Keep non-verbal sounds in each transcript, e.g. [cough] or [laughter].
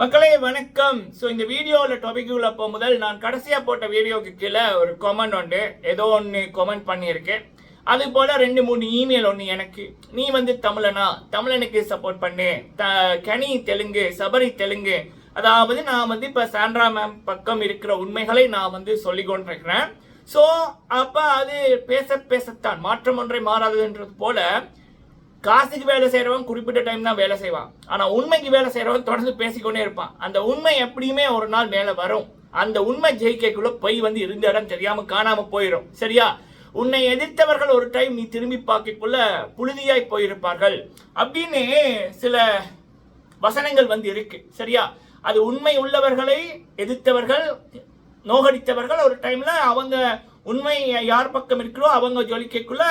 மக்களே வணக்கம். ஸோ இந்த வீடியோவில் டாபிக்குள்ளே போக முதல் நான் கடைசியாக போட்ட வீடியோக்கு கீழே ஒரு கமெண்ட் உண்டு. ஏதோ ஒன்று கமெண்ட் பண்ணியிருக்கேன் அது போல் ரெண்டு மூணு இமெயில் ஒன்று எனக்கு. நீ வந்து தமிழனா? தமிழனுக்கு சப்போர்ட் பண்ணு. த கனி தெலுங்கு சபரி தெலுங்கு. அதாவது நான் வந்து இப்போ சாண்ட்ரா மேம் பக்கம் இருக்கிற உண்மைகளை நான் வந்து சொல்லி கொண்டிருக்கிறேன். ஸோ அப்போ அது பேச பேசத்தான். மாற்றம் ஒன்றை மாறாதுன்றது போல காசுக்கு வேலை செய்கிறவன் குறிப்பிட்ட டைம் தான் வேலை செய்வான். ஆனால் உண்மைக்கு வேலை செய்கிறவன் தொடர்ந்து பேசிக்கொண்டே இருப்பான். அந்த உண்மை எப்படியுமே ஒரு நாள் மேலே வரும். அந்த உண்மை ஜெயிக்கக்குள்ள பொய் வந்து இருந்த இடம் தெரியாம காணாம போயிடும் சரியா? உன்னை எதிர்த்தவர்கள் ஒரு டைம் நீ திரும்பி பார்க்கக்குள்ள புழுதியாய் போயிருப்பார்கள். அப்படின்னு சில வசனங்கள் வந்து இருக்கு. சரியா? அது உண்மை உள்ளவர்களை எதிர்த்தவர்கள் நோகடித்தவர்கள் ஒரு டைம்ல அவங்க உண்மை யார் பக்கம் இருக்கிறோ அவங்க ஜொலிக்கக்குள்ள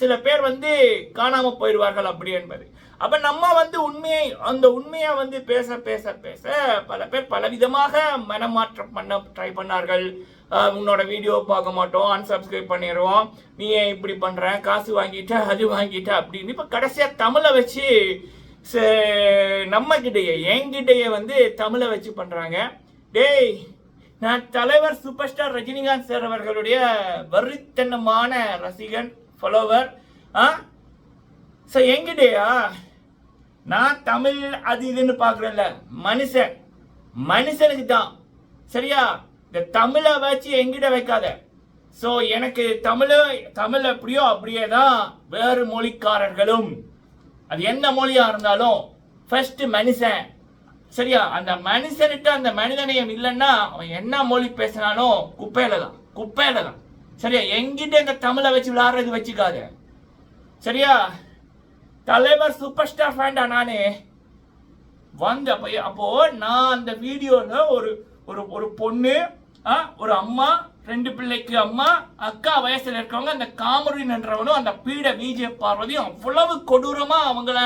சில பேர் வந்து காணாமல் போயிடுவார்கள் அப்படி என்பது. அப்போ நம்ம வந்து உண்மையை அந்த உண்மையை வந்து பேச பேச பேச பல பேர் பலவிதமாக மனமாற்றம் பண்ண ட்ரை பண்ணார்கள். உன்னோட வீடியோ பார்க்க மாட்டோம் அன்சப்ஸ்கிரைப் பண்ணிடுவோம். நீ ஏன் இப்படி பண்ணுற காசு வாங்கிட்ட அது வாங்கிட்ட அப்படின்னு இப்போ கடைசியாக தமிழை வச்சு ச- நம்ம கிட்டையே என்கிட்டயே வந்து தமிழை வச்சு பண்ணுறாங்க டேய் நான் தலைவர் சூப்பர் ஸ்டார் ரஜினிகாந்த் சார் அவர்களுடைய வரித்தனமான ரசிகன். ஃபாலோவர் ஆ? ஸோ எங்கிட்டயா? நான் தமிழ் அது இதுன்னு பார்க்குறேன்ல. மனுஷன். மனுஷனுக்கு தான். சரியா? இந்த தமிழை வச்சு எங்கிட்ட வைக்காத. ஸோ எனக்கு தமிழ் தமிழ் எப்படியோ அப்படியே தான் வேறு மொழிக்காரர்களும் அது எந்த மொழியாக இருந்தாலும் ஃபர்ஸ்ட் மனுஷன். சரியா? அந்த மனுஷன்கிட்ட அந்த மனிதநேயம் இல்லைன்னா அவன் என்ன மொழி பேசினாலும் குப்பையில தான். குப்பையில தான். சரியா? எங்கிட்ட இந்த தமிழை வச்சு விளையாடுறது வச்சுக்காத. சரியா? தலைவர் சூப்பர் ஸ்டார் ஃபேண்டா நானே. வந்த அப்போ நான் அந்த வீடியோல ஒரு ஒரு ஒரு பொண்ணு ஆ, ஒரு அம்மா ரெண்டு பிள்ளைக்கு அம்மா அக்கா வயசுல இருக்கவங்க அந்த காமரின் என்றவனும் அந்த பீட விஜய பார்வதியும் அவ்வளவு கொடூரமா அவங்கள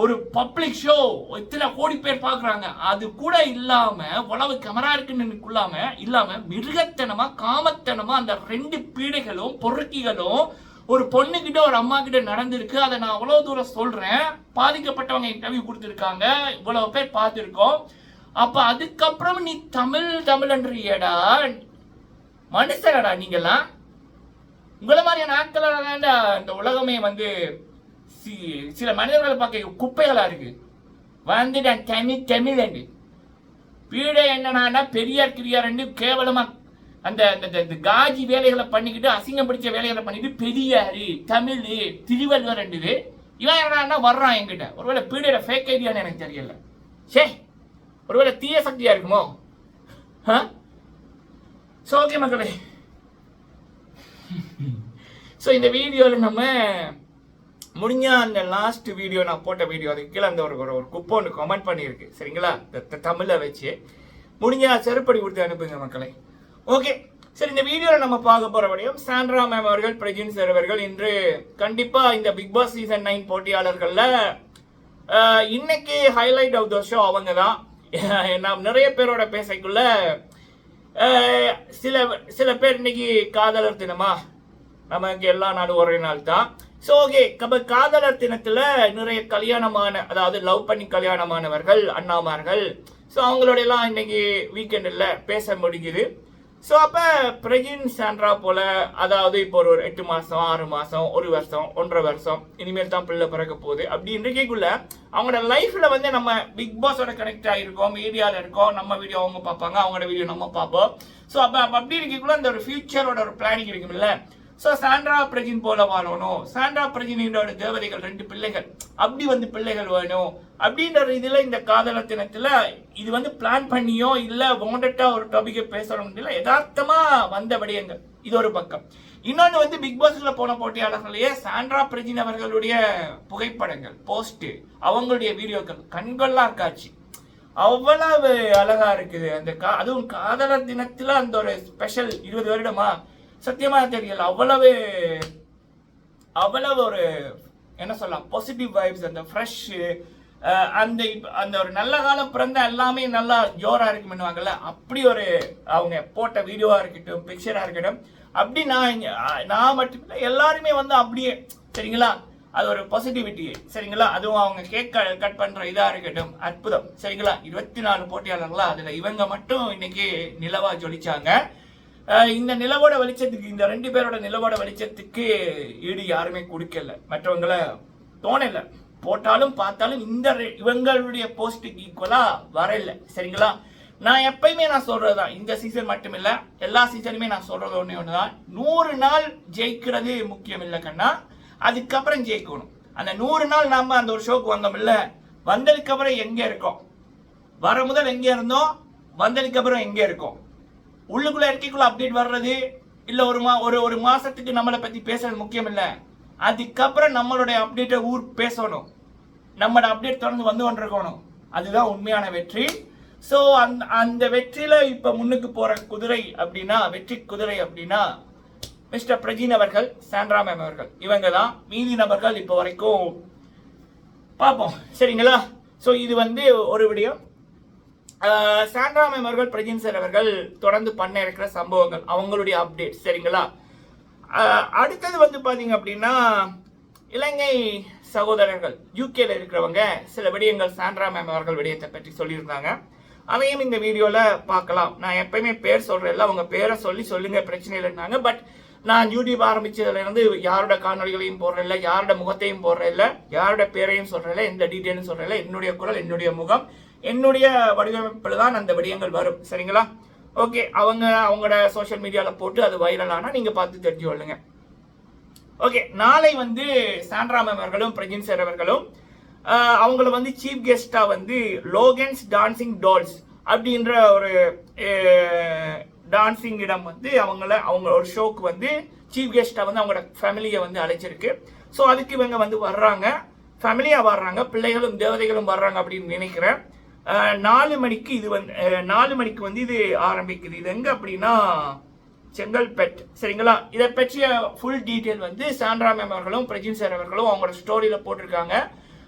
ஒரு பப்ளிக் ஷோ இத்தனை கோடி பேர் பார்க்குறாங்க. அது கூட இல்லாமல் உழவு கேமரா இருக்குன்னு இல்லாமல் இல்லாமல் மிருகத்தனமாக காமத்தனமாக அந்த ரெண்டு பீடைகளும் பொறுக்கிகளும் ஒரு பொண்ணுகிட்ட ஒரு அம்மா கிட்ட நடந்திருக்கு. அதை நான் அவ்வளோ தூரம் சொல்கிறேன் பாதிக்கப்பட்டவங்க இன்டர்வியூ கொடுத்துருக்காங்க. இவ்வளோ பேர் பார்த்துருக்கோம். அப்போ அதுக்கப்புறம் நீ தமிழ் தமிழன்றியடா. மனுஷனடா நீங்கள்லாம் உங்களை மாதிரியான ஆட்களால இந்த உலகமே வந்து சில மனிதர்களை பார்க்க குப்பைகளா இருக்கு. வந்துட்டேன் தமிழ் தமிழண்டு பீடை என்னன்னா பெரியார் கிரியார் ரெண்டு கேவலமா அந்த அந்த- காஜி வேலைகளை பண்ணிக்கிட்டு அசிங்கம் பிடிச்ச வேலைகளை பண்ணிட்டு பெரியாரு தமிழ் திருவள்ளுவர் ரெண்டு இவன் என்னன்னா வர்றான் என்கிட்ட. ஒருவேளை பீடையோட ஃபேக் ஐடியான்னு எனக்கு தெரியல. சே ஒருவேளை தீய சக்தியா இருக்குமோ? ஸோ ஓகே மக்களே. [laughs] ஸோ இந்த வீடியோவில் நம்ம முடிஞ்ச அந்த லாஸ்ட் வீடியோ நான் போட்ட வீடியோ அதுக்கு கீழே அந்த ஒரு ஒரு குப்பை ஒன்று கமெண்ட் பண்ணியிருக்கு. சரிங்களா? இந்த த- தமிழை வச்சு. முடிஞ்ச செருப்படி கொடுத்து அனுப்புங்க மக்களை. ஓகே சரி இந்த வீடியோவில் நம்ம பார்க்க போகிற விடையும் சாண்ட்ரா மேம் அவர்கள் பிரஜின் சார் அவர்கள் இன்று கண்டிப்பாக இந்த பிக் பாஸ் சீசன் நைன் போட்டியாளர்களில் இன்னைக்கு ஹைலைட் ஆஃப் த ஷோ அவங்க தான். [laughs] நாம் நிறைய பேரோட பேசக்குள்ள சில சில பேர் இன்னைக்கு காதலர் தினமா நமக்கு எல்லா நாளும் ஒரே நாள் தான் ஸோ ஓகே நம்ம காதலர் தினத்தில் நிறைய கல்யாணமான அதாவது லவ் பண்ணி கல்யாணமானவர்கள் அண்ணாமார்கள். ஸோ அவங்களோடையெல்லாம் இன்னைக்கு வீக்கெண்டில் பேச முடிஞ்சுது. ஸோ அப்போ பிரகின் சாண்ட்ரா போல அதாவது இப்போ ஒரு ஒரு எட்டு மாதம் ஆறு மாதம் ஒரு வருஷம் ஒன்றரை வருஷம் இனிமேல் தான் பிள்ளை பிறக்க போகுது. அப்படி இருக்கக்குள்ள அவங்களோட லைஃப்பில் வந்து நம்ம பிக் பாஸோட கனெக்ட் ஆகிருக்கோம் மீடியாவில் இருக்கோம் நம்ம வீடியோ அவங்க பார்ப்பாங்க அவங்களோட வீடியோ நம்ம பார்ப்போம். ஸோ அப்போ அப்போ அப்படி இருக்கக்குள்ள அந்த ஒரு ஃபியூச்சரோட ஒரு பிளானிங் இருக்கும்ல? ஸோ சாண்ட்ரா பிரஜின் போல வாழணும். சாண்ட்ரா பிரஜினோட தேவதைகள் ரெண்டு பிள்ளைகள். அப்படி வந்து பிள்ளைகள் வேணும். அப்படின்ற இதில் இந்த காதல தினத்தில் இது வந்து பிளான் பண்ணியோ இல்லை வாண்டட்டாக ஒரு டாபிக்கை பேசணும் இல்லை யதார்த்தமா வந்த விடயங்கள். இது ஒரு பக்கம். இன்னொன்று வந்து பிக் பாஸ்ல போன போட்டியாளர்களையே சாண்ட்ரா பிரஜின் அவர்களுடைய புகைப்படங்கள் போஸ்ட் அவங்களுடைய வீடியோக்கள் கண்கொள்ளா காட்சி. அவ்வளவு அழகா இருக்குது. அந்த கா அதுவும் காதலர் தினத்தில் அந்த ஒரு ஸ்பெஷல் இருபது வருடமா சத்தியமாக தெரியல. அவ்வளவு அவ்வளவு ஒரு என்ன சொல்லலாம் பாசிட்டிவ் வைப்ஸ் அந்த ஃப்ரெஷ்ஷு அந்த அந்த ஒரு நல்ல காலம் பிறந்த எல்லாமே நல்லா ஜோரா இருக்குமென்னுவாங்கல்ல அப்படி ஒரு அவங்க போட்ட வீடியோவாக இருக்கட்டும் பிக்சராக இருக்கட்டும் அப்படி நான் நான் மட்டும் இல்லை எல்லாருமே வந்து அப்படியே சரிங்களா? அது ஒரு பாசிட்டிவிட்டி சரிங்களா? அதுவும் அவங்க கேக் கட் பண்ணுற இதாக இருக்கட்டும். அற்புதம் சரிங்களா? இருபத்தி நாலு போட்டியாளர்களா அதில் இவங்க மட்டும் இன்னைக்கு நிலவா ஜொலிச்சாங்க. இந்த நிலவோட வெளிச்சத்துக்கு இந்த ரெண்டு பேரோட நிலவோட வெளிச்சத்துக்கு ஈடு யாருமே கொடுக்கல. மற்றவங்கள தோணல. போட்டாலும் பார்த்தாலும் இந்த இவங்களுடைய போஸ்ட்டுக்கு ஈக்குவலாக வரல. சரிங்களா? நான் எப்பயுமே நான் சொல்றதுதான் இந்த சீசன் மட்டும் இல்லை எல்லா சீசனுமே நான் சொல்றது ஒன்று தான் நூறு நாள் ஜெயிக்கிறது முக்கியம் இல்லை கண்ணா. அதுக்கப்புறம் ஜெயிக்கணும். அந்த நூறு நாள் நாம் அந்த ஒரு ஷோக்கு வந்தோம் இல்லை வந்ததுக்கு அப்புறம் இருக்கோம்? வர முதல் எங்கே இருந்தோம்? வந்ததுக்கப்புறம் எங்கே இருக்கோம்? உள்ளுக்குள்ள இருக்கைக்குள்ள அப்டேட் வர்றது இல்ல ஒரு மா ஒரு ஒரு மாசத்துக்கு நம்மளை பத்தி பேசுறது முக்கியம் இல்ல. அதுக்கப்புறம் நம்மளுடைய அப்டேட்டை ஊர் பேசணும். நம்மளோட அப்டேட் தொடர்ந்து வந்து கொண்டிருக்கணும். அதுதான் உண்மையான வெற்றி. ஸோ அந் அந்த வெற்றியில இப்ப முன்னுக்கு போற குதிரை அப்படின்னா வெற்றி குதிரை அப்படின்னா மிஸ்டர் பிரஜின் அவர்கள் சாண்ட்ரா மேம் அவர்கள். இவங்க தான் மீதி நபர்கள் இப்போ வரைக்கும். பார்ப்போம். சரிங்களா? ஸோ இது வந்து ஒரு விடயம் சாண்ட்ரா மேம் அவர்கள் பிரஜின் சார் அவர்கள் தொடர்ந்து பண்ண இருக்கிற சம்பவங்கள் அவங்களுடைய அப்டேட் சரிங்களா? அடுத்தது வந்து பாத்தீங்க அப்படின்னா இலங்கை சகோதரர்கள் யூகேல இருக்கிறவங்க சில விடயங்கள் சாண்ட்ரா மேம் அவர்கள் விடயத்தை பற்றி சொல்லியிருந்தாங்க. அதையும் இந்த வீடியோல பார்க்கலாம். நான் எப்பயுமே பேர் சொல்றேன்ல அவங்க பேரை சொல்லி சொல்லுங்க பிரச்சனை இல்லைன்னாங்க. பட் நான் யூடியூப் ஆரம்பிச்சதுல இருந்து யாரோட காணொலிகளையும் போடுறதில்ல யாரோட முகத்தையும் போடுறதில்ல யாரோட பேரையும் சொல்கிறதில்ல எந்த டீட்டெயிலும் சொல்கிறதில்ல என்னுடைய குரல் என்னுடைய முகம் என்னுடைய வடிவமைப்பில் தான் அந்த விடயங்கள் வரும். சரிங்களா? ஓகே அவங்க அவங்களோட சோஷியல் மீடியாவில் போட்டு அது வைரல் ஆனால் நீங்கள் பார்த்து தெரிஞ்சு கொள்ளுங்க. ஓகே நாளை வந்து சாண்ட்ரா அவர்களும் பிரஜின் சார் அவர்களும் அவங்கள வந்து சீஃப் கெஸ்டாக வந்து லோகன்ஸ் டான்சிங் டால்ஸ் அப்படின்ற ஒரு டான்சிங் இடம் வந்து அவங்கள அவங்க ஒரு ஷோக்கு வந்து சீஃப் கெஸ்டாக வந்து அவங்களோட ஃபேமிலியை வந்து அழைச்சிருக்கு. ஸோ அதுக்கு இவங்க வந்து வர்றாங்க. ஃபேமிலியாக வர்றாங்க. பிள்ளைகளும் தேவதைகளும் வர்றாங்க அப்படின்னு நினைக்கிறேன். நாலு மணிக்கு இது வந்து நாலு மணிக்கு வந்து இது ஆரம்பிக்குது. இது எங்க அப்படின்னா செங்கல்பெட். சரிங்களா? இதை பற்றிய ஃபுல் டீட்டெயில் வந்து சாண்ட்ரா மேம் அவர்களும் பிரஜின் சார் அவர்களும் அவங்களோட ஸ்டோரியில் போட்டிருக்காங்க.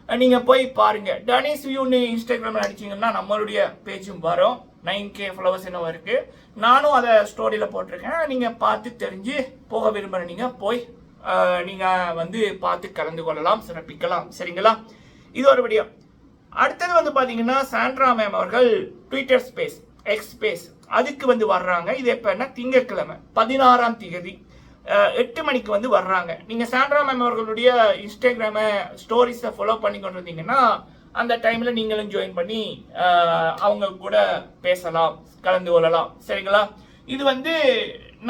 நீங்கள் நீங்க போய் பாருங்க. டனிஸ் வியூன்னு இன்ஸ்டாகிராமில் அடிச்சீங்கன்னா நம்மளுடைய பேஜும் வரும். நைன் கே ஃப்ளவர்ஸ் என்னவோ இருக்கு. நானும் அதை ஸ்டோரியில் போட்டிருக்கேன். நீங்க பார்த்து தெரிஞ்சு போக விரும்புகிறீங்க போய் நீங்கள் நீங்க வந்து பார்த்து கலந்து கொள்ளலாம் சிறப்பிக்கலாம். சரிங்களா? இது ஒரு விடியம் அடுத்தது வந்து பார்த்தீங்கன்னா சாண்ட்ரா மேம் அவர்கள் ட்விட்டர் ஸ்பேஸ் எக்ஸ் ஸ்பேஸ் அதுக்கு வந்து வர்றாங்க. இது எப்போன்னா திங்கட்கிழமை பதினாறாம் திகதி எட்டு மணிக்கு வந்து வர்றாங்க. நீங்கள் சாண்ட்ரா மேம் அவர்களுடைய இன்ஸ்டாகிராமை ஸ்டோரிஸை ஃபாலோ பண்ணி கொண்டு இருந்தீங்கன்னா அந்த டைமில் நீங்களும் ஜாயின் பண்ணி அவங்க கூட பேசலாம் கலந்து கொள்ளலாம். சரிங்களா? இது வந்து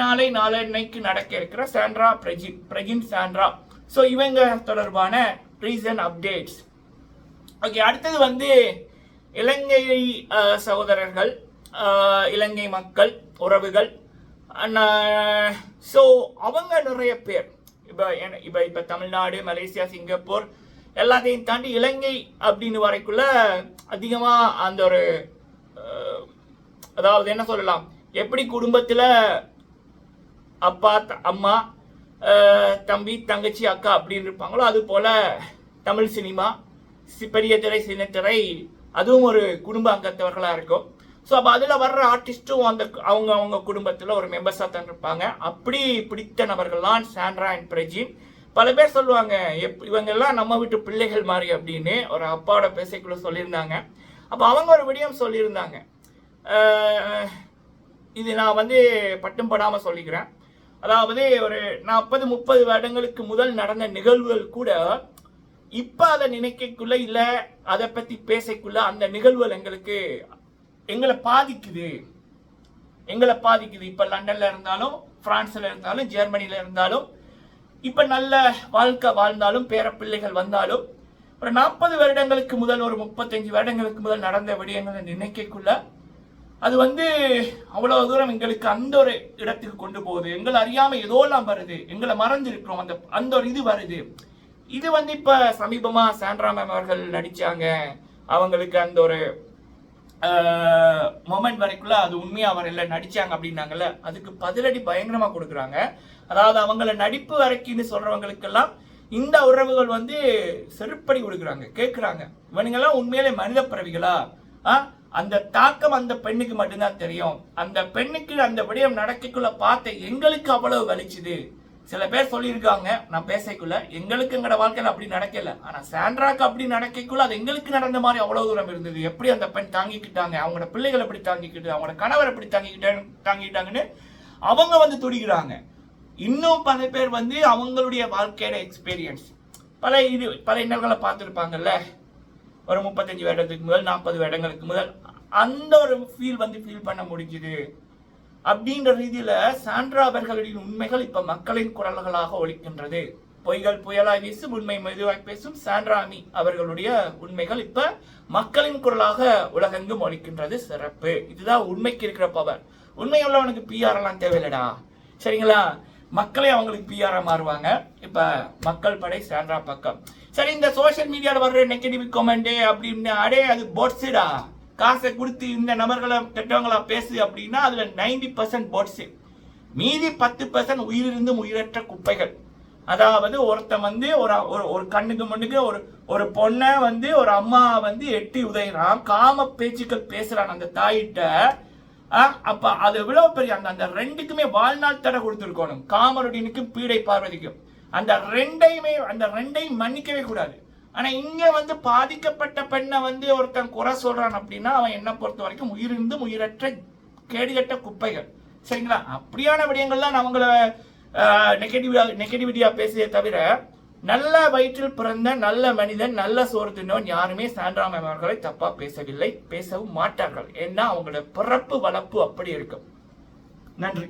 நாளை நாளன்னைக்கு நடக்க இருக்கிற Sandra Prajin Prajin Sandra. So இவங்க தொடர்பான ரீசன் அப்டேட்ஸ் ஓகே அடுத்தது வந்து இலங்கை சகோதரர்கள் இலங்கை மக்கள் உறவுகள் ஸோ அவங்க நிறைய பேர். இப்போ இப்போ இப்போ தமிழ்நாடு மலேசியா சிங்கப்பூர் எல்லாத்தையும் தாண்டி இலங்கை அப்படின்னு வரைக்குள்ள அதிகமாக அந்த ஒரு அதாவது என்ன சொல்லலாம்? எப்படி குடும்பத்தில் அப்பா த- அம்மா தம்பி தங்கச்சி அக்கா அப்படின்னு இருப்பாங்களோ அது போல் தமிழ் சினிமா பெரிய திரை சின்னத்திரை அதுவும் ஒரு குடும்ப அங்கத்தவர்களாக இருக்கும். ஸோ அப்போ அதில் வர்ற ஆர்டிஸ்ட்டும் அந்த அவங்க அவங்க குடும்பத்தில் ஒரு மெம்பர்ஸாக தான் இருப்பாங்க. அப்படி பிடித்த நபர்கள்லாம் சாண்ட்ரா அண்ட் பிரஜின். பல பேர் சொல்லுவாங்க எப் இவங்கெல்லாம் நம்ம வீட்டு பிள்ளைகள் மாதிரி அப்படின்னு ஒரு அப்பாவோட பேசைக்குள்ள சொல்லியிருந்தாங்க. அப்போ அவங்க ஒரு விடயம் சொல்லியிருந்தாங்க. இது நான் வந்து பட்டும் படாமல் சொல்லிக்கிறேன். அதாவது ஒரு நாற்பது முப்பது வருடங்களுக்கு முதல் நடந்த நிகழ்வுகள் கூட இப்ப அதை நினைக்கக்குள்ள இல்ல அதை பத்தி பேசக்குள்ள அந்த நிகழ்வுகள் எங்களுக்கு எங்களை பாதிக்குது. எங்களை பாதிக்குது. இப்ப லண்டன்ல இருந்தாலும் பிரான்ஸ்ல இருந்தாலும் ஜெர்மனில இருந்தாலும் இப்ப நல்ல வாழ்க்கை வாழ்ந்தாலும் பேர பிள்ளைகள் வந்தாலும் ஒரு நாற்பது வருடங்களுக்கு முதல் ஒரு முப்பத்தஞ்சு வருடங்களுக்கு முதல் நடந்த விடயங்களை நினைக்கக்குள்ள அது வந்து அவ்வளவு தூரம் எங்களுக்கு அந்த ஒரு இடத்துக்கு கொண்டு போகுது. எங்களை அறியாம ஏதோலாம் வருது. எங்களை மறந்து இருக்கிறோம் அந்த அந்த ஒரு இது வருது. இது வந்து இப்ப சமீபமா சாண்ட்ரா மேம் அவர்கள் நடிச்சாங்க. அவங்களுக்கு அந்த ஒரு மொமெண்ட் வரைக்குள்ள அது உண்மையா அவர் இல்லை நடிச்சாங்க அப்படின்னாங்கல்ல அதுக்கு பதிலடி பயங்கரமா கொடுக்குறாங்க. அதாவது அவங்கள நடிப்பு வரைக்குன்னு சொல்றவங்களுக்கெல்லாம் இந்த உறவுகள் வந்து செருப்படி கொடுக்குறாங்க கேட்குறாங்க இவனுங்கெல்லாம் உண்மையிலே மனித பிறவிகளா? ஆ அந்த தாக்கம் அந்த பெண்ணுக்கு மட்டும்தான் தெரியும். அந்த பெண்ணுக்கு அந்த விடயம் நடக்கக்குள்ள பார்த்த எங்களுக்கு அவ்வளவு வலிச்சுது. சில பேர் சொல்லியிருக்காங்க நான் பேசக்குள்ள எங்களுக்கு எங்களோட வாழ்க்கையில் அப்படி நடக்கல. ஆனால் சாண்ட்ராக்கு அப்படி நடக்கக்குள்ள அது எங்களுக்கு நடந்த மாதிரி அவ்வளோ தூரம் இருந்தது. எப்படி அந்த பெண் தாங்கிக்கிட்டாங்க? அவங்களோட பிள்ளைகள் எப்படி தாங்கிக்கிட்டு அவங்களோட கணவர் எப்படி தாங்கிக்கிட்டாங்க தாங்கிக்கிட்டாங்கன்னு அவங்க வந்து துடிக்கிறாங்க. இன்னும் பல பேர் வந்து அவங்களுடைய வாழ்க்கையோட எக்ஸ்பீரியன்ஸ் பல இது பல இன்னல்களை பார்த்துருப்பாங்கல்ல? ஒரு முப்பத்தஞ்சு வருடத்துக்கு முதல் நாற்பது வருடங்களுக்கு முதல் அந்த ஒரு ஃபீல் வந்து ஃபீல் பண்ண முடிஞ்சுது. அப்படின்ற ரீதியில சாண்ட்ரா அவர்களின் உண்மைகள் இப்ப மக்களின் குரல்களாக ஒழிக்கின்றது பொய்கள் புயலாய் வீசும் உண்மை மெதுவாய் பேசும் சாண்ட்ராமி அவர்களுடைய உண்மைகள் இப்ப மக்களின் குரலாக உலகெங்கும் ஒழிக்கின்றது சிறப்பு. இதுதான் உண்மைக்கு இருக்கிற பவர் உண்மை உள்ளவனுக்கு பிஆர் எல்லாம் தேவையில்லடா. சரிங்களா? மக்களே அவங்களுக்கு பிஆரா மாறுவாங்க. இப்ப மக்கள் படை சாண்ட்ரா பக்கம். சரி இந்த சோஷியல் மீடியாவில் வர்ற நெகட்டிவ் கமெண்ட் அப்படின்னு அடே அது போட்ஸுடா காசை கொடுத்து இந்த நபர்களை கெட்டவங்களா பேசு அப்படின்னா அதுல நைன்டி பர்சன்ட் போட்ஸு மீதி பத்து பர்சன்ட் உயிரிருந்தும் உயிரற்ற குப்பைகள். அதாவது ஒருத்தன் வந்து ஒரு ஒரு ஒரு கண்ணுக்கு முன்னுக்கு ஒரு ஒரு பொண்ணை வந்து ஒரு அம்மா வந்து எட்டி உதைகிறான் காம பேச்சுக்கள் பேசுறான் அந்த தாயிட்ட. அப்ப அது எவ்வளவு பெரிய அந்த அந்த ரெண்டுக்குமே வாழ்நாள் தடை கொடுத்துருக்கணும். காமருடனுக்கும் பீடை பார்வதிக்கும். அந்த ரெண்டையுமே அந்த ரெண்டையும் மன்னிக்கவே கூடாது. ஆனா இங்க வந்து பாதிக்கப்பட்ட பெண்ணை வந்து ஒருத்தன் குறை சொல்றான் அப்படின்னா அவன் என்ன பொறுத்த வரைக்கும் உயிரிருந்தும் உயிரற்ற கேடுகட்ட குப்பைகள். சரிங்களா? அப்படியான விடயங்கள்லாம் நான் அவங்கள நெகட்டிவா நெகட்டிவிட்டியா பேசியே தவிர நல்ல வயிற்றில் பிறந்த நல்ல மனிதன் நல்ல சோறு தின்னவன் யாருமே சான்றாம் அவர்களை தப்பா பேசவில்லை பேசவும் மாட்டார்கள். ஏன்னா அவங்களோட பிறப்பு வளர்ப்பு அப்படி இருக்கும். நன்றி.